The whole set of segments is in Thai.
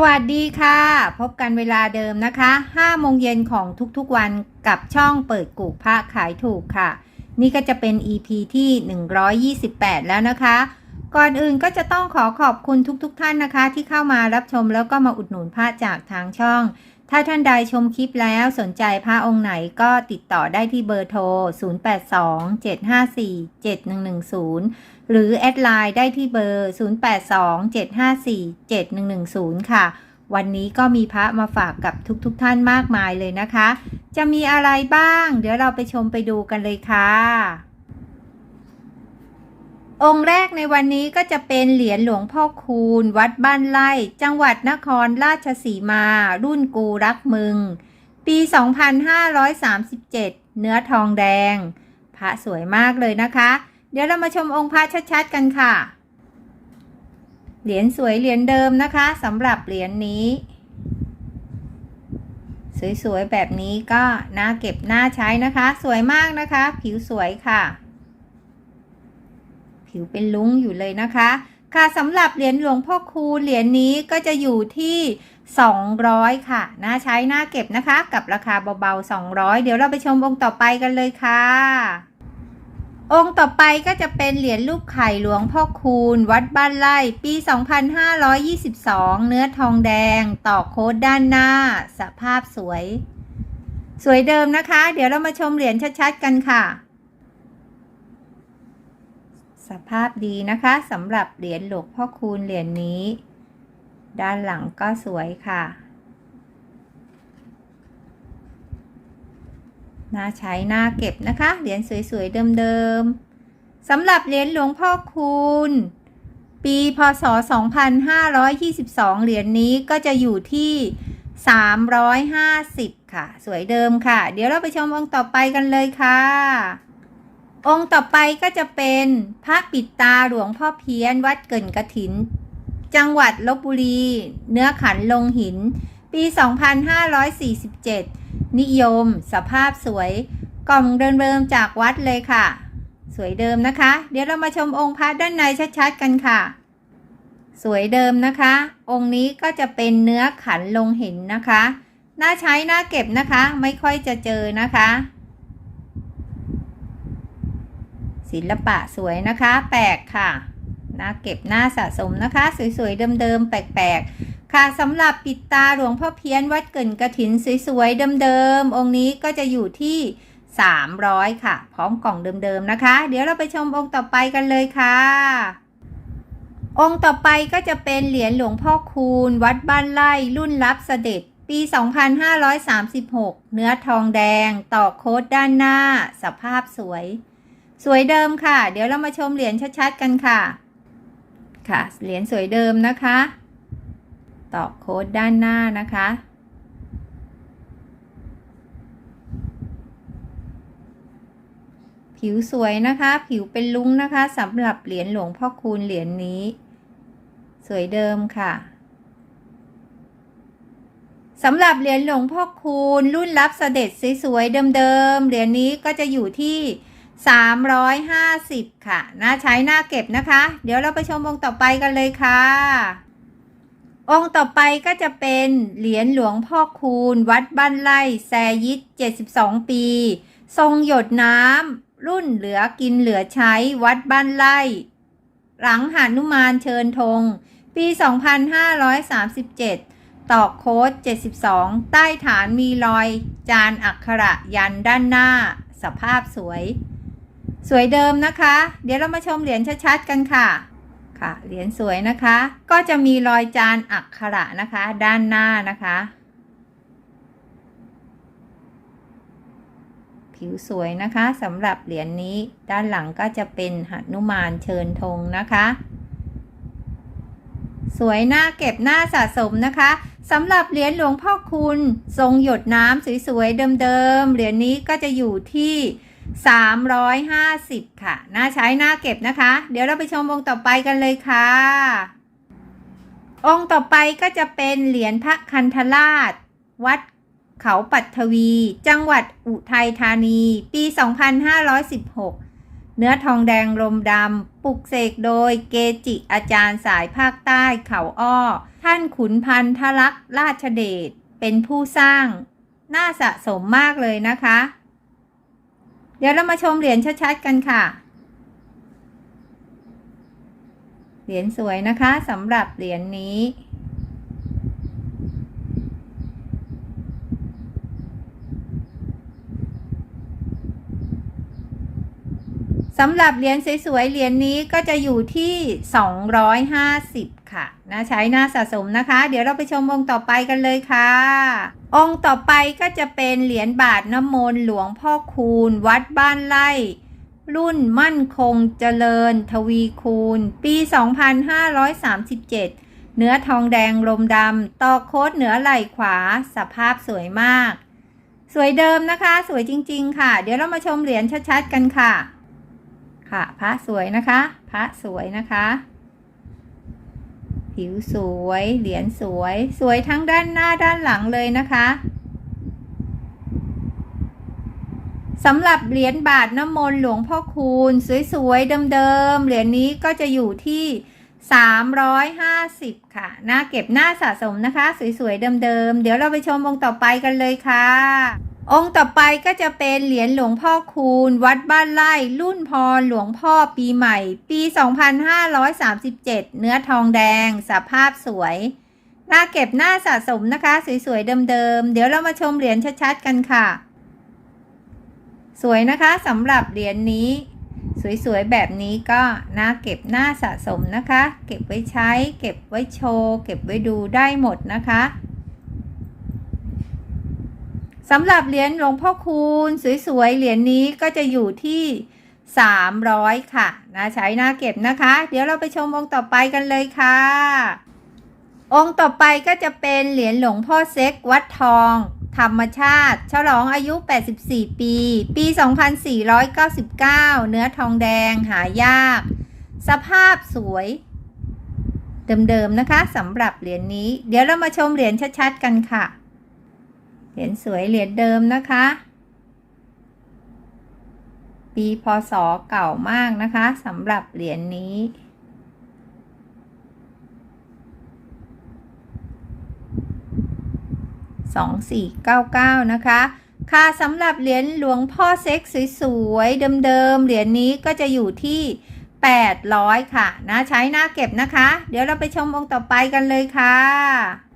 สวัสดีค่ะ พบกันเวลาเดิมนะคะ5โมงเย็นของทุกๆวันกับช่องเปิดกูกพระขายถูกค่ะ นี่ก็จะเป็น EP ที่ 128 แล้วนะคะ ก่อนอื่นก็จะต้องขอขอบคุณทุกๆทท่านนะคะ ที่เข้ามารับชมแล้วก็มาอุดหนุนพระจากทางช่อง ถ้าท่านใดชมคลิปแล้วสนใจพระองค์ไหนก็ติดต่อได้ที่เบอร์โทร 0827547110 หรือแอดไลน์ได้ที่เบอร์ 0827547110 ค่ะ วันนี้ก็มีพระมาฝากกับทุกๆทท่านมากมายเลยนะคะ จะมีอะไรบ้าง เดี๋ยวเราไปชมไปดูกันเลยค่ะ องค์แรกในวันนี้ก็จะเป็นเหรียญหลวงพ่อคูณ วัดบ้านไร่จังหวัดนครราชสีมา รุ่นกูรักมึง ปี 2537 เนื้อทองแดง พระสวยมากเลยนะคะ เดี๋ยวเรามาชมองค์พระชัดๆกันค่ะ เหรียญสวยเหรียญเดิมนะคะสำหรับเหรียญนี้ สวยๆแบบนี้ก็น่าเก็บน่าใช้นะคะ สวยมากนะคะ ผิวสวยค่ะ ผิวเป็นลุ้งอยู่เลยนะคะ ค่ะสำหรับเหรียญหลวงพ่อคูณเหรียญนี้ก็จะอยู่ที่ 200 ค่ะน่าใช้น่าเก็บนะคะ กับราคาเบาๆ 200 เดี๋ยวเราไปชมองค์ต่อไปกันเลยค่ะองค์ต่อไปก็จะเป็นเหรียญรูปไข่หลวงพ่อคูณ วัดบ้านไร่ปี 2522 เนื้อทองแดง ต่อโค้ดด้านหน้า สภาพสวย สวยเดิมนะคะ เดี๋ยวเรามาชมเหรียญชัดๆกันค่ะ สภาพดีนะคะสำหรับเหรียญหลวงพ่อคูณเหรียญนี้ ด้านหลังก็สวยค่ะ น่าใช้น่าเก็บนะคะเหรียญสวยๆเดิมๆสำหรับเหรียญหลวงพ่อคูณ ปีพศ 2522 เหรียญนี้ก็จะอยู่ที่ 350 ค่ะ สวยเดิมค่ะ เดี๋ยวเราไปชมองค์ต่อไปกันเลยค่ะ องค์ต่อไปก็จะเป็นพระปิดตาหลวงพ่อเพี้ยนวัดเกินกระถิน จังหวัดลบบุรี เนื้อขันลงหิน ปี 2547 นิยม สภาพสวย กล่องเดิมๆจากวัดเลยค่ะ สวยเดิมนะคะ เดี๋ยวเรามาชมองค์พระด้านในชัดๆกันค่ะ สวยเดิมนะคะ องค์นี้ก็จะเป็นเนื้อขันลงหินนะคะ น่าใช้น่าเก็บนะคะ ไม่ค่อยจะเจอนะคะ ศิลปะสวยนะคะ แปลกค่ะน่าเก็บน่าสะสมนะคะ สวยๆเดิมๆแปลกๆ ค่ะสำหรับปิดตาหลวงพ่อเพี้ยนวัดเกินกระถินสวยๆเดิมๆองค์นี้ก็จะอยู่ที่ 300 ค่ะ พร้อมกล่องเดิมๆนะคะ เดี๋ยวเราไปชมองค์ต่อไปกันเลยค่ะ องค์ต่อไปก็จะเป็นเหรียญหลวงพ่อคูณ วัดบ้านไร่รุ่นรับเสด็จปี 2536 เนื้อทองแดง ต่อโค้ดด้านหน้า สภาพสวย สวยเดิมค่ะ เดี๋ยวเรามาชมเหรียญชัดๆกันค่ะ ค่ะ เหรียญสวยเดิมนะคะ ต่อโค้ดด้านหน้านะคะ ผิวสวยนะคะ ผิวเป็นลุ้งนะคะสำหรับเหรียญหลวงพ่อคูณเหรียญนี้ สวยเดิมค่ะสำหรับเหรียญหลวงพ่อคูณรุ่นรับเสด็จสวยๆเดิมๆเหรียญนี้ก็จะอยู่ที่ 350 ค่ะ น่าใช้น่าเก็บนะคะ เดี๋ยวเราไปชมองค์ต่อไปกันเลยค่ะ องค์ต่อไปก็จะเป็นเหรียญหลวงพ่อคูณ วัดบ้านไร่แซยิต72 ปี ทรงหยดน้ำรุ่นเหลือกินเหลือใช้วัดบ้านไร่ หลังหานุมานเชิญธง ปี 2537 ตอกโค้ด 72 ใต้ฐานมีรอย จานอักขระยันด้านหน้าสภาพสวย สวยเดิมนะคะ เดี๋ยวเรามาชมเหรียญชัดๆกันค่ะ ค่ะ เหรียญสวยนะคะ ก็จะมีรอยจานอักขระนะคะ ด้านหน้านะคะ ผิวสวยนะคะสำหรับเหรียญนนี้ ด้านหลังก็จะเป็นหนุมานเชิญธงนะคะสวยหน้าเก็บหน้าสะสมนะคะสำหรับเหรียญหลวงพ่อคุณ ทรงหยดน้ำสวยๆเดิมๆเหรียญนี้ก็จะอยู่ที่ 350 ค่ะ น่าใช้น่าเก็บนะคะ เดี๋ยวเราไปชมองค์ต่อไปกันเลยค่ะ องค์ต่อไปก็จะเป็นเหรียญพระคันธราช วัดเขาปัทวี จังหวัดอุทัยธานี ปี 2516 เนื้อทองแดงลมดำปลุกเสกโดยเกจิอาจารย์สายภาคใต้เขาอ้อ ท่านขุนพันธลักษณ์ราชเดช เป็นผู้สร้าง น่าสะสมมากเลยนะคะ เดี๋ยวเรามาชมเหรียญชัดๆกันค่ะ เหรียญสวยนะคะสำหรับเหรียญนี้ สำหรับเหรียญสวยๆ เหรียญนี้ก็จะอยู่ที่ 250 ค่ะนะใช้หน้าสะสมนะคะ เดี๋ยวเราไปชมองต่อไปกันเลยค่ะ องค์ต่อไปก็จะเป็นเหรียญบาทน้ำมนต์หลวงพ่อคูณ วัดบ้านไร่รุ่นมั่นคงเจริญ ทวีคูณ ปี 2537 เนื้อทองแดงลมดำต่อโคดเหนือไหล่ขวา สภาพสวยมาก สวยเดิมนะคะ สวยจริง ๆ ค่ะ เดี๋ยวเรามาชมเหรียญชัด ๆ กันค่ะ ค่ะ พระสวยนะคะ พระสวยนะคะ ผิวสวย เหรียญสวย สวยทั้งด้านหน้าด้านหลังเลยนะคะสำหรับเหรียญบาทน้ำมนต์หลวงพ่อคูณ สวยๆเดิมๆเหรียญนี้ก็จะอยู่ที่ 350 ค่ะหน้าเก็บหน้าสะสมนะคะ สวยๆเดิมๆเดี๋ยวเราไปชมองต่อไปกันเลยค่ะ องค์ต่อไปก็จะเป็นเหรียญหลวงพ่อคูณ วัดบ้านไร่ รุ่นพรหลวงพ่อปีใหม่ ปี 2537 เนื้อทองแดง สภาพสวยหน้าเก็บหน้าสะสมนะคะ สวยๆเดิมๆ เดี๋ยวเรามาชมเหรียญชัดๆกันค่ะ สวยนะคะสำหรับเหรียญนี้ สวยๆแบบนี้ก็น่าเก็บหน้าสะสมนะคะ เก็บไว้ใช้ เก็บไว้โชว์ เก็บไว้ดูได้หมดนะคะ สำหรับเหรียญหลวงพ่อคูณสวยๆ เหรียญนี้ก็จะอยู่ที่ 300 ค่ะนะใช้หน้าเก็บนะคะ เดี๋ยวเราไปชมองค์ต่อไปกันเลยค่ะ องค์ต่อไปก็จะเป็นเหรียญหลวงพ่อเซ็กวัดทอง ธรรมชาติ ฉลองอายุ 84 ปี ปี 2499 เนื้อทองแดงหายาก สภาพสวย เดิมๆนะคะสำหรับเหรียญนี้ เดี๋ยวเรามาชมเหรียญชัดๆกันค่ะ เหรียญสวยเหรียญเดิมนะคะ ปีพศเก่ามากนะคะสำหรับเหรียญนี้2499นะคะค่ะสำหรับเหรียญหลวงพ่อเซ็กสวยๆเดิมๆเหรียญนี้ก็จะอยู่ที่ 800 ค่ะนะใช้หน้าเก็บนะคะ เดี๋ยวเราไปชมองค์ต่อไปกันเลยค่ะ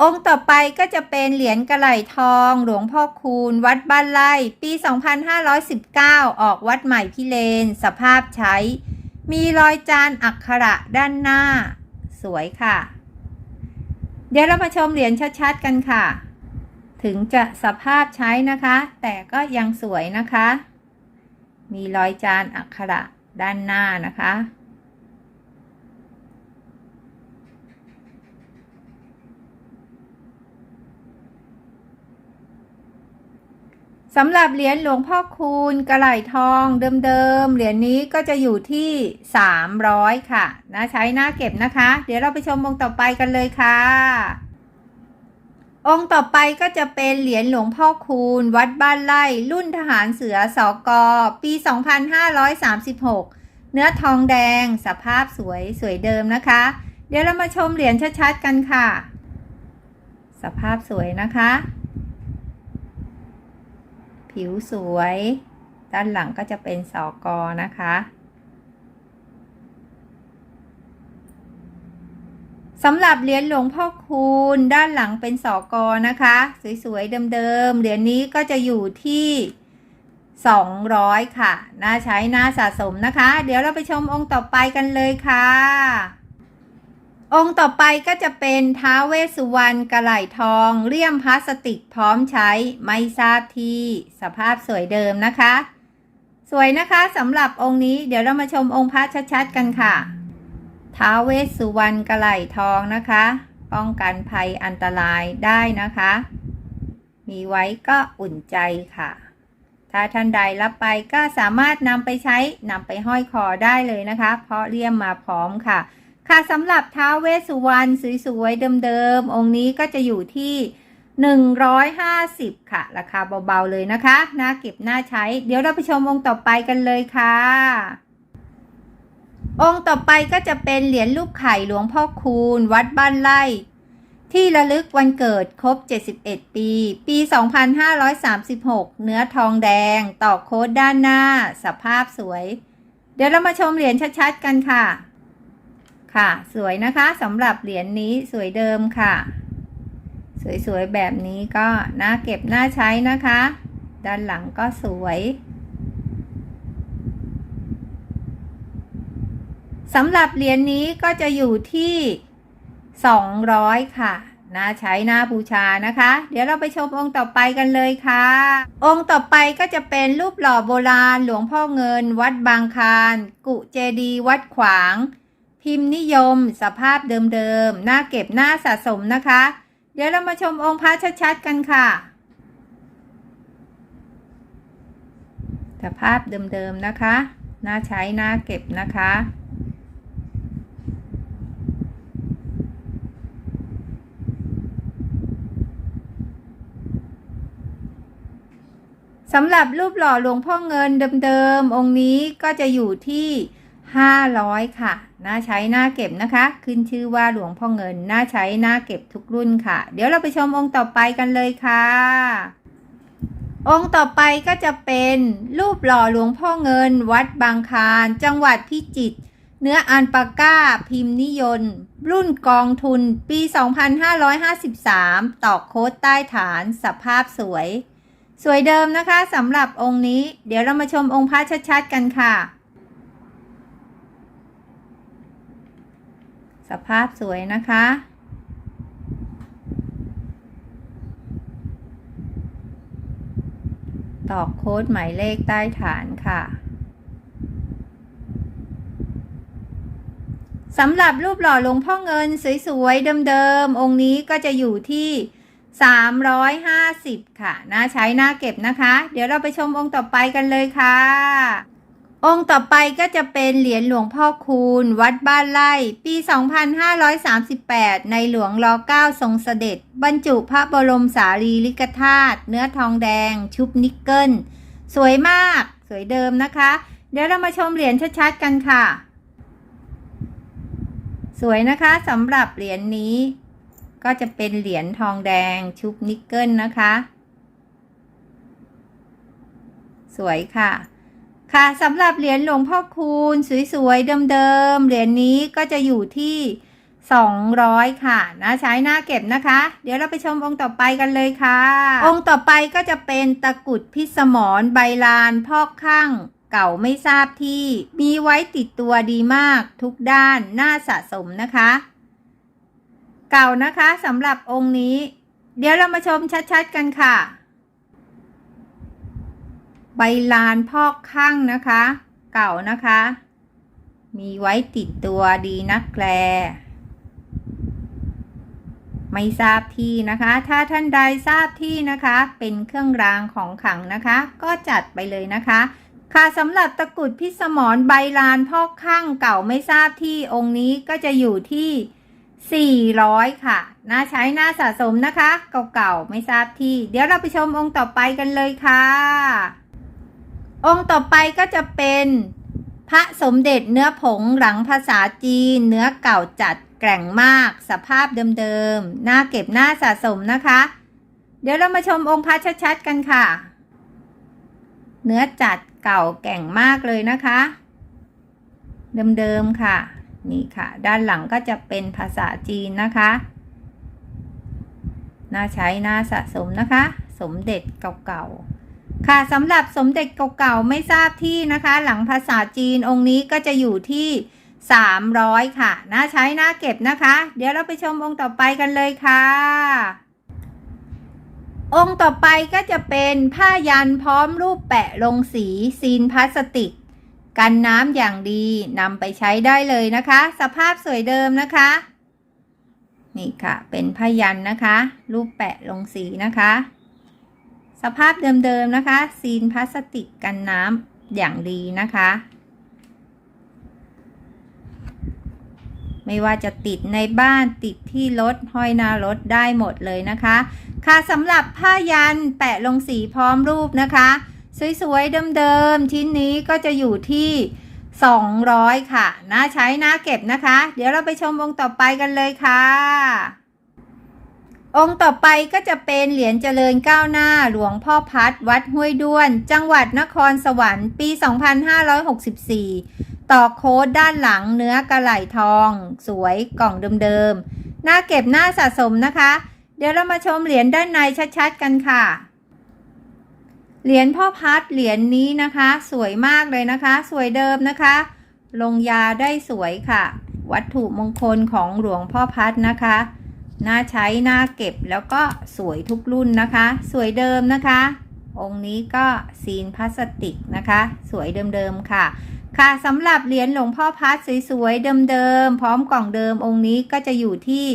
องค์ต่อไปก็จะเป็นเหรียญกระไหลทอง หลวงพ่อคูณ วัดบ้านไร่ปี 2519 ออกวัดใหม่พิเลน สภาพใช้ มีรอยจานอักขระด้านหน้า สวยค่ะ เดี๋ยวเรามาชมเหรียญชัดๆกันค่ะ ถึงจะสภาพใช้นะคะ แต่ก็ยังสวยนะคะ มีรอยจานอักขระด้านหน้านะคะ สำหรับเหรียญหลวงพ่อคูณกระไหลทองเดิมๆ เหรียญนี้ก็จะอยู่ที่ 300 ค่ะนะใช้หน้าเก็บนะคะ เดี๋ยวเราไปชมองค์ต่อไปกันเลยค่ะ องค์ต่อไปก็จะเป็นเหรียญหลวงพ่อคูณ วัดบ้านไร่รุ่นทหารเสือสอกอปี 2536 เนื้อทองแดงสภาพสวยสวยเดิมนะคะ เดี๋ยวเรามาชมเหรียญชัดๆกันค่ะ สภาพสวยนะคะ ผิวสวย ด้านหลังก็จะเป็นสอกอนะคะ สำหรับเหรียญหลวงพ่อคูณด้านหลังเป็นสอกอนะคะ สวยๆเดิมๆเหรียญนี้ก็จะอยู่ที่ 200 ค่ะ น่าใช้น่าสะสมนะคะ เดี๋ยวเราไปชมองค์ต่อไปกันเลยค่ะ องค์ต่อไปก็จะเป็นท้าวเวสุวรรณกระไหลทอง เลี่ยมพลาสติกพร้อมใช้ ไม่ทราบที่ สภาพสวยเดิมนะคะ สวยนะคะสำหรับองค์นี้เดี๋ยวเรามาชมองค์พระชัดๆกันค่ะ ท้าวเวสสุวรรณกระไหลทองนะคะ ป้องกันภัยอันตรายได้นะคะ มีไว้ก็อุ่นใจค่ะ ถ้าท่านใดรับไปก็สามารถนำไปใช้นำไปห้อยคอได้เลยนะคะ เพราะเลี่ยมมาพร้อมค่ะ ค่ะสำหรับท้าวเวสสุวรรณสวยๆเดิมๆองค์นี้ก็จะอยู่ที่ 150 ค่ะ ราคาเบาๆเลยนะคะน่าเก็บน่าใช้ เดี๋ยวเราไปชมองค์ต่อไปกันเลยค่ะ องค์ต่อไปก็จะเป็นเหรียญรูปไข่หลวงพ่อคูณ วัดบ้านไร่ที่ระลึกวันเกิดครบ 71 ปี ปี 2536 เนื้อทองแดง ต่อโค้ดด้านหน้า สภาพสวย เดี๋ยวเรามาชมเหรียญชัดๆ กันค่ะ ค่ะ สวยนะคะสำหรับเหรียญนนี้สวยเดิมค่ะ สวยๆ แบบนี้ก็น่าเก็บน่าใช้นะคะ ด้านหลังก็สวยสำหรับเหรียญนนี้ก็จะอยู่ที่ 200 ค่ะน่าใช้น่าบูชานะคะ เดี๋ยวเราไปชมองค์ต่อไปกันเลยค่ะ องค์ต่อไปก็จะเป็นรูปหล่อโบราณ หลวงพ่อเงิน วัดบางคาร กุเจดี วัดขวาง พิมพ์นิยม สภาพเดิมๆน่าเก็บน่าสะสมนะคะ เดี๋ยวเรามาชมองค์พระชัดๆกันค่ะ สภาพเดิมๆนะคะน่าใช้น่าเก็บนะคะสำหรับรูปหล่อหลวงพ่อเงินเดิมๆ องค์นี้ก็จะอยู่ที่ 500 ค่ะ น่าใช้น่าเก็บนะคะ ขึ้นชื่อว่าหลวงพ่อเงิน น่าใช้น่าเก็บทุกรุ่นค่ะ เดี๋ยวเราไปชมองค์ต่อไปกันเลยค่ะ องค์ต่อไปก็จะเป็นรูปหล่อหลวงพ่อเงิน วัดบางคาร จังหวัดพิจิตร เนื้ออันปาก้า พิมพ์นิยมรุ่นกองทุน ปี 2553ต่อโค้ดใต้ฐาน สภาพสวย สวยเดิมนะคะสำหรับองค์นี้ เดี๋ยวเรามาชมองค์พระชัดๆกันค่ะ สภาพสวยนะคะ ตอกโค้ดหมายเลขใต้ฐานค่ะสำหรับรูปหล่อหลวงพ่อเงินสวยๆ เดิมๆ องค์นี้ก็จะอยู่ที่ 350 ค่ะ น่าใช้น่าเก็บนะคะ เดี๋ยวเราไปชมองค์ต่อไปกันเลยค่ะ องค์ต่อไปก็จะเป็นเหรียญหลวงพ่อคูณ วัดบ้านไร่ปี 2538 ในหลวงร9ทรงเสด็จ บรรจุพระบรมสารีริกธาตุเนื้อทองแดง ชุบนิกเกิล สวยมาก สวยเดิมนะคะ เดี๋ยวเรามาชมเหรียญชัดๆกันค่ะ สวยนะคะสำหรับเหรียญนนี้ ก็จะเป็นเหรียญทองแดง ชุบนิกเกิลนะคะ สวยค่ะ ค่ะสำหรับเหรียญหลวงพ่อคูณสวยๆเดิมๆเหรียญนนี้ก็จะอยู่ที่ 200 ค่ะน่าใช้หน่าเก็บนะคะ เดี๋ยวเราไปชมองค์ต่อไปกันเลยค่ะ องค์ต่อไปก็จะเป็นตะกุดพิสมรใบลานพอกข้างเก่าไม่ทราบที่ มีไว้ติดตัวดีมากทุกด้านน่าสะสมนะคะ เก่านะคะสำหรับองค์นี้ เดี๋ยวเรามาชมชัดๆกันค่ะ ใบลานพอกข้างนะคะ เก่านะคะ มีไว้ติดตัวดีนักแกลไม่ทราบที่นะคะ ถ้าท่านใดทราบที่นะคะ เป็นเครื่องรางของขังนะคะ ก็จัดไปเลยนะคะ ค่ะสำหรับตะกรุดพิสมรใบลานพอกข้างเก่าไม่ทราบที่องค์นี้ก็จะอยู่ที่ 400 ค่ะ น่าใช้น่าสะสมนะคะ เก่าๆไม่ทราบที่ เดี๋ยวเราไปชมองค์ต่อไปกันเลยค่ะ องค์ต่อไปก็จะเป็นพระสมเด็จเนื้อผงหลังภาษาจีน เนื้อเก่าจัดแกร่งมาก สภาพเดิมๆ น่าเก็บน่าสะสมนะคะ เดี๋ยวเรามาชมองค์พระชัดๆกันค่ะ เนื้อจัดเก่าแก่งมากเลยนะคะ เดิมๆค่ะ นี่ค่ะ ด้านหลังก็จะเป็นภาษาจีนนะคะ น่าใช้น่าสะสมนะคะ สมเด็จเก่าๆ ค่ะสำหรับสมเด็จเก่าๆไม่ทราบที่นะคะ หลังภาษาจีนองค์นี้ก็จะอยู่ที่ 300 ค่ะน่าใช้น่าเก็บนะคะ เดี๋ยวเราไปชมองค์ต่อไปกันเลยค่ะ องค์ต่อไปก็จะเป็นผ้ายันพร้อมรูปแปะลงสีซีนพลาสติก กันน้ำอย่างดีนำไปใช้ได้เลยนะคะ สภาพสวยเดิมนะคะ นี่ค่ะ เป็นผ้ายันนะคะ รูปแปะลงสีนะคะ สภาพเดิมๆนะคะ ซีนพลาสติกกันน้ำอย่างดีนะคะ ไม่ว่าจะติดในบ้านติดที่รถห้อยหน้ารถได้หมดเลยนะคะ ค่ะสำหรับผ้ายันแปะลงสีพร้อมรูปนะคะ สวยๆเดิมๆชิ้นนี้ก็จะอยู่ที่ 200 ค่ะน่าใช้น่าเก็บนะคะ เดี๋ยวเราไปชมองต่อไปกันเลยค่ะ องค์ต่อไปก็จะเป็นเหรียญเจริญก้าวหน้าหลวงพ่อพัดวัดห้วยด้วน จังหวัดนครสวรรค์ปี 2564 ต่อโค้ดด้านหลังเนื้อกระไหล่ทอง สวยกล่องเดิมๆ หน่าเก็บหน่าสะสมนะคะ เดี๋ยวเรามาชมเหรียญด้านในชัดๆกันค่ะ เหรียญพ่อพัดเหรียญนี้นะคะ สวยมากเลยนะคะ สวยเดิมนะคะ ลงยาได้สวยค่ะ วัตถุมงคลของหลวงพ่อพัดนะคะ น่าใช้น่าเก็บแล้วก็สวยทุกรุ่นนะคะ สวยเดิมนะคะ องค์นี้ก็ซีนพลาสติกนะคะ สวยเดิมๆค่ะ ค่ะสำหรับเหรียญหลวงพ่อพัดสวยๆเดิมๆพร้อมกล่องเดิมองค์นี้ก็จะอยู่ที่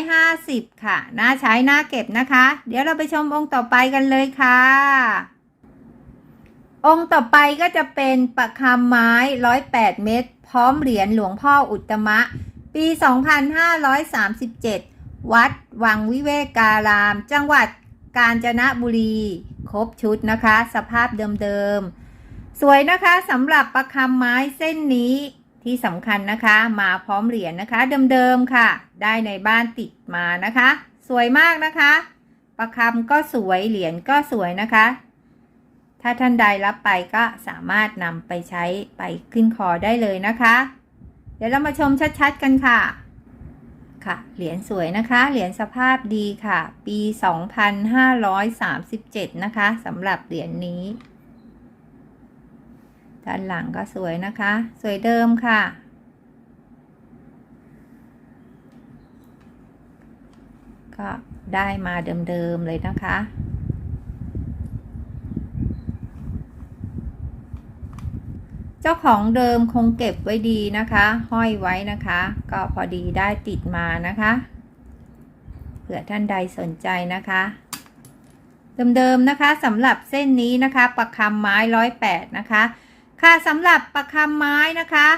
250 ค่ะ น่าใช้น่าเก็บนะคะ เดี๋ยวเราไปชมองค์ต่อไปกันเลยค่ะองค์ต่อไปก็จะเป็นประคำไม้108เม็ดพร้อมเหรียญหลวงพ่ออุตตมะ ปี 2537 วัดวังวิเวการาม จังหวัดกาญจนบุรี ครบชุดนะคะ สภาพเดิมๆ สวยนะคะสำหรับประคำไม้เส้นนี้ที่สำคัญนะคะ มาพร้อมเหรียญนะคะ เดิมๆค่ะ ได้ในบ้านติดมานะคะ สวยมากนะคะ ประคำก็สวยเหรียญก็สวยนะคะ ถ้าท่านใดรับไปก็สามารถนำไปใช้ไปขึ้นคอได้เลยนะคะ ดี๋ยวเรามาชมชัดๆกันค่ะ ค่ะ เหรียญสวยนะคะ เหรียญสภาพดีค่ะ ปี 2537 นะคะสำหรับเหรียญนี้ ด้านหลังก็สวยนะคะ สวยเดิมค่ะ ก็ได้มาเดิมๆเลยนะคะ เจ้าของเดิมคงเก็บไว้ดีนะคะ ห้อยไว้นะคะ ก็พอดีได้ติดมานะคะเผื่อท่านใดสนใจนะคะเดิมๆนะคะสำหรับเส้นนี้นะคะประคำไม้ร้อยแปดนะคะค่ะสำหรับประคำไม้นะคะ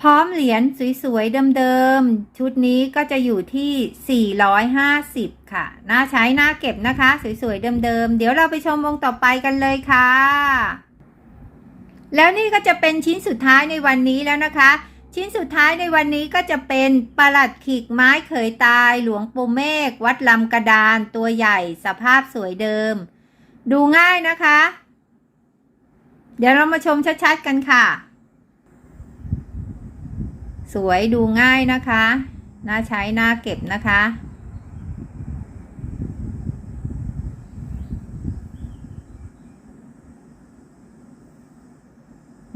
พร้อมเหรียญสวยๆเดิมๆชุดนี้ก็จะอยู่ที่ 450 ค่ะ น่าใช้น่าเก็บนะคะ สวยๆเดิมๆเดี๋ยวเราไปชมวงต่อไปกันเลยค่ะ แล้วนี่ก็จะเป็นชิ้นสุดท้ายในวันนี้แล้วนะคะ ชิ้นสุดท้ายในวันนี้ก็จะเป็นประหลัดขีกไม้เขยตายหลวงปู่เมฆวัดลำกระดานตัวใหญ่สภาพสวยเดิม ดูง่ายนะคะ เดี๋ยวเรามาชมชัดๆกันค่ะ สวยดูง่ายนะคะ น่าใช้น่าเก็บนะคะ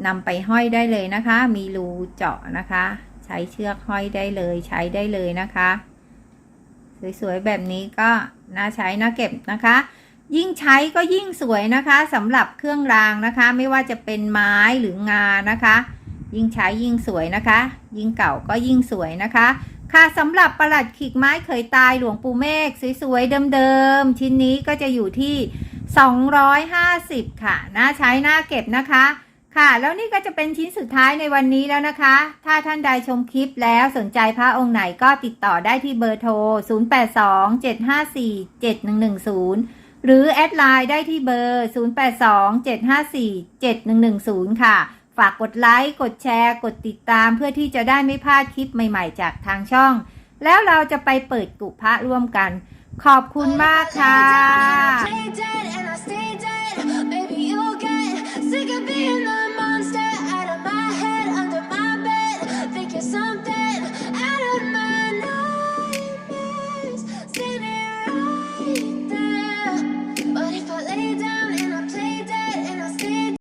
นำไปห้อยได้เลยนะคะ มีรูเจาะนะคะ ใช้เชือกห้อยได้เลยใช้ได้เลยนะคะ สวยๆแบบนี้ก็น่าใช้น่าเก็บนะคะ ยิ่งใช้ก็ยิ่งสวยนะคะสำหรับเครื่องรางนะคะ ไม่ว่าจะเป็นไม้หรืองานะคะ ยิ่งใช้ยิ่งสวยนะคะ ยิ่งเก่าก็ยิ่งสวยนะคะ ค่ะสำหรับประหลัดขีกไม้เคยตายหลวงปู่เมฆสวยๆเดิมๆชิ้นนี้ก็จะอยู่ที่ 250 ค่ะน่าใช้น่าเก็บนะคะ ค่ะ แล้วนี่ก็จะเป็นชิ้นสุดท้ายในวันนี้แล้วนะคะ ถ้าท่านใดชมคลิปแล้วสนใจพระองค์ไหนก็ติดต่อได้ที่เบอร์โทร 0827547110 หรือแอดไลน์ได้ที่เบอร์ 0827547110 ค่ะ ฝากกดไลค์ กดแชร์ กดติดตามเพื่อที่จะได้ไม่พลาดคลิปใหม่ๆ จากทางช่อง แล้วเราจะไปเปิดกุพระร่วมกัน ขอบคุณมากค่ะ Play dead and I stay dead. Baby,